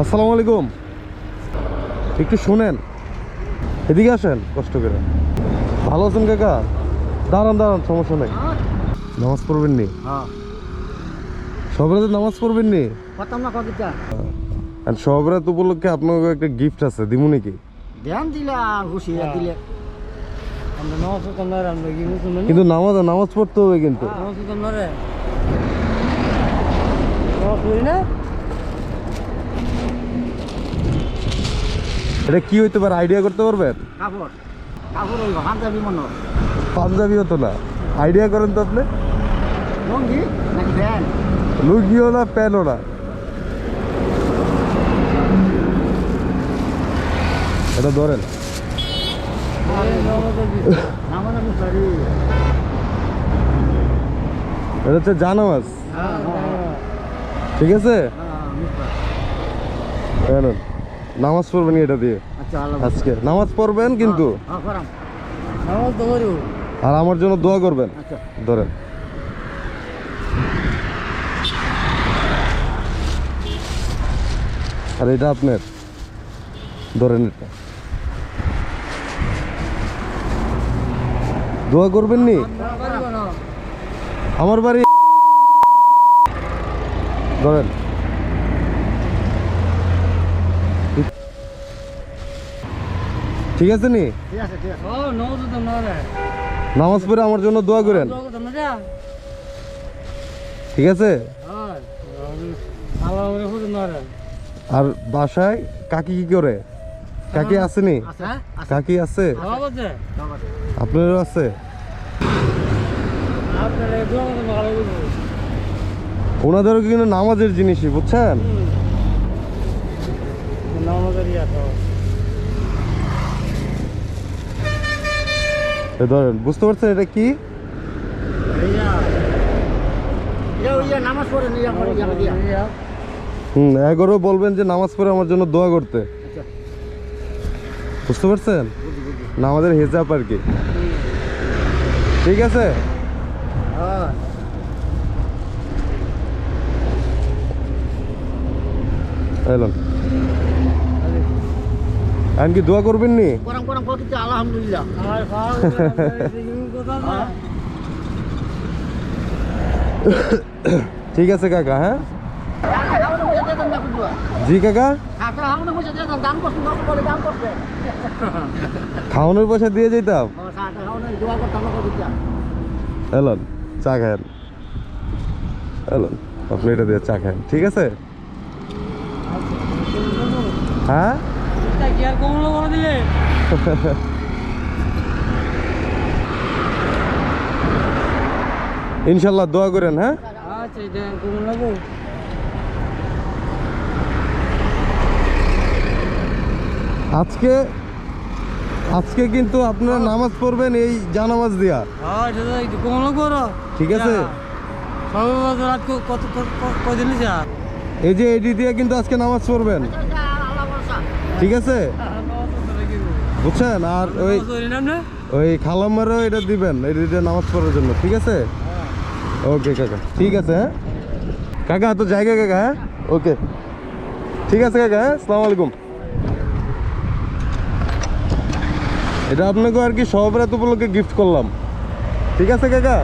আসসালামু আলাইকুম। একটু শুনেন। এদিকে আসেন কষ্ট করে। ভালো আছেন কাকা? দাঁড়ান দাঁড়ান সমস্যা নেই। নামাজ পড়বেন নি? হ্যাঁ। সবরাতে নামাজ পড়বেন নি? আর সবরাত উপলক্ষে আপনাকে একটা গিফট আছে দিমু নাকি? ধ্যান দিলে দিলে। মুসলমান কিন্তু নামাজ নামাজ পড়তে হবে কিন্তু। নমাজ না রে নমাজ পড়ি না এটা কি হইতে পারে? আইডিয়া করতে পারবেন? কাপড়। কাপড় হইব পাঞ্জাবি মনে পাঞ্জাবি হতো না। আইডিয়া করেন তো আপনি। লুঙ্গি নাকি ফ্যান লুঙ্গিও না প্যানও না। এটা ধরেন। এটা হচ্ছে জানামাজ। হ্যাঁ হ্যাঁ। ঠিক আছে? হ্যাঁ। এই নেন। নামাজ পড়বেন এটা দিয়ে? আচ্ছা আজকে। নামাজ পড়বেন কিন্তু? হ্যাঁ করাম নামাজ তো করি আর আমার জন্য দোয়া করবেন। আচ্ছা। ধরেন। আর এটা আপনার। ধরেন এটা। দোয়া করবেন না? আমার বাড়ি ধরেন। ঠিক আছে নি? ঠিক আছে ঠিক আছে। ও নমাজ পড়ে আমার জন্য দোয়া করেন। ঠিক আছে? হ্যাঁ আর বাসায় কাকি কি করে? কাকি আসেনি আছে আছে। কাকি আছে? আপনারও আছে? ওনাদেরও কিন্তু নামাজের জিনিসই বুঝছেন? নামাজের ইয়া তো ধরেন, বুঝতে পারছেন এটা কি? হুম, এগারো বলবেন যে নামাজ পড়ে আমার জন্য দোয়া করতে। বুঝতে পারছেন? বুঝি নামাজের হেজাব আর কি। ঠিক আছে? এলাম এখন কি দোয়া করবেন নি? আলহামদুলিল্লাহ। ঠিক আছে কাকা হ্যাঁ? জি কাকা? খাওয়ানোর পয়সা দিয়ে যেতাম এলন চা খায়েন। এলন আপনি এটা দিয়ে চা খায়েন ঠিক আছে? হ্যাঁ? ইনশাল্লাহ দোয়া করেন হ্যাঁ? আজকে আজকে কিন্তু আপনারা নামাজ পড়বেন এই জানামাজ দিয়া। ঠিক আছে? কদিন এই যে এডি দিয়ে কিন্তু আজকে নামাজ পড়বেন। ঠিক আছে? বুঝছেন? আর ওই ওই খালাম্মারও এটা দিবেন দিয়ে নামাজ পড়ার জন্য, ঠিক আছে? ওকে, কাকা। ঠিক আছে হ্যাঁ? কাকা তো জায়গা কাকা হ্যাঁ? ওকে। ঠিক আছে, কাকা হ্যাঁ? আসসালামু আলাইকুম। এটা আপনাকে আর কি সব রাত উপলক্ষে গিফট করলাম। ঠিক আছে, কাকা?